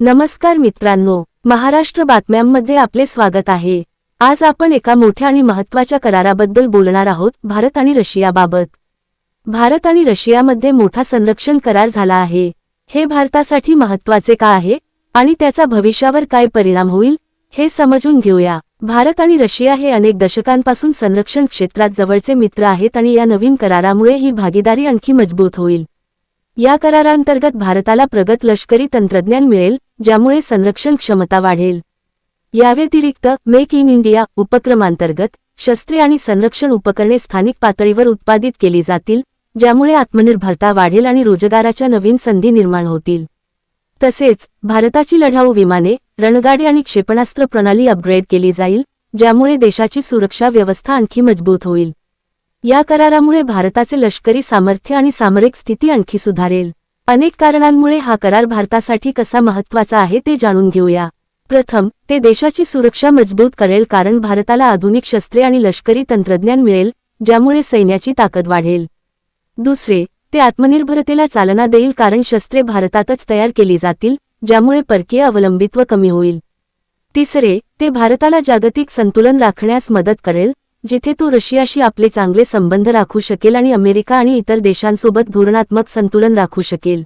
नमस्कार मित्रांनो महाराष्ट्र बातम्यांमध्ये आपले स्वागत आहे. आज आपण एका मोठ्या आणि महत्त्वाच्या कराराबद्दल बोलणार आहोत भारत आणि रशियाबाबत. भारत आणि रशियामध्ये मोठा संरक्षण करार झाला आहे. हे भारतासाठी महत्त्वाचे का आहे? आणि त्याचा भविष्यावर काय परिणाम होईल? हे समजून घेऊया. भारत आणि रशिया हे अनेक दशकांपासून संरक्षण क्षेत्रात जवळचे मित्र आहेत आणि या नवीन करारामुळे ही भागीदारी आणखी मजबूत होईल. या करारांतर्गत भारताला प्रगत लष्करी तंत्रज्ञान मिळेल ज्यामुळे संरक्षण क्षमता वाढेल. याव्यतिरिक्त मेक इन इंडिया उपक्रमांतर्गत शस्त्रे आणि संरक्षण उपकरणे स्थानिक पातळीवर उत्पादित केली जातील ज्यामुळे आत्मनिर्भरता वाढेल आणि रोजगाराच्या नवीन संधी निर्माण होतील. तसेच भारताची लढाऊ विमाने रणगाडी आणि क्षेपणास्त्र प्रणाली अपग्रेड केली जाईल ज्यामुळे देशाची सुरक्षा व्यवस्था आणखी मजबूत होईल. या करारामुळे भारताचे लष्करी सामर्थ्य आणि सामरिक स्थिती आणखी सुधारेल. अनेक कारणांमुळे हा करार भारतासाठी कसा महत्त्वाचा आहे ते जाणून घेऊया. प्रथम ते देशाची सुरक्षा मजबूत करेल कारण भारताला आधुनिक शस्त्रे आणि लष्करी तंत्रज्ञान मिळेल ज्यामुळे सैन्याची ताकद वाढेल. दुसरे ते आत्मनिर्भरतेला चालना देईल कारण शस्त्रे भारतातच तयार केली जातील ज्यामुळे परकीय अवलंबित्व कमी होईल. तिसरे ते भारताला जागतिक संतुलन राखण्यास मदत करेल जिथे तो रशियाशी आपले चांगले संबंध राखू शकेल आणि अमेरिका आणि इतर देशांसोबत धोरणात्मक संतुलन राखू शकेल.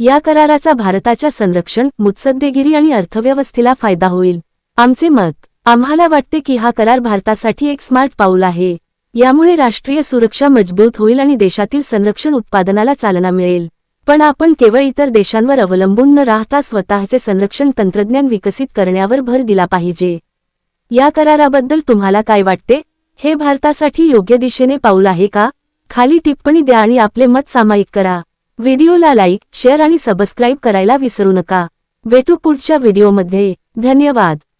या कराराचा भारताच्या संरक्षण मुत्सद्देगिरी आणि अर्थव्यवस्थेला फायदा होईल. आमचे मत आम्हाला वाटते की हा करार भारतासाठी एक स्मार्ट पाऊल आहे. यामुळे राष्ट्रीय सुरक्षा मजबूत होईल आणि देशातील संरक्षण उत्पादनाला चालना मिळेल. पण आपण केवळ इतर देशांवर अवलंबून न राहता स्वतःचे संरक्षण तंत्रज्ञान विकसित करण्यावर भर दिला पाहिजे. या कराराबद्दल तुम्हाला काय वाटते? हे भारतासाठी योग्य दिशेने पाऊल आहे का? खाली टिप्पणी द्या आणि आपले मत सामायिक करा. व्हिडिओला लाईक शेअर आणि सबस्क्राईब करायला विसरू नका. भेटू पुढच्या व्हिडिओमध्ये. धन्यवाद.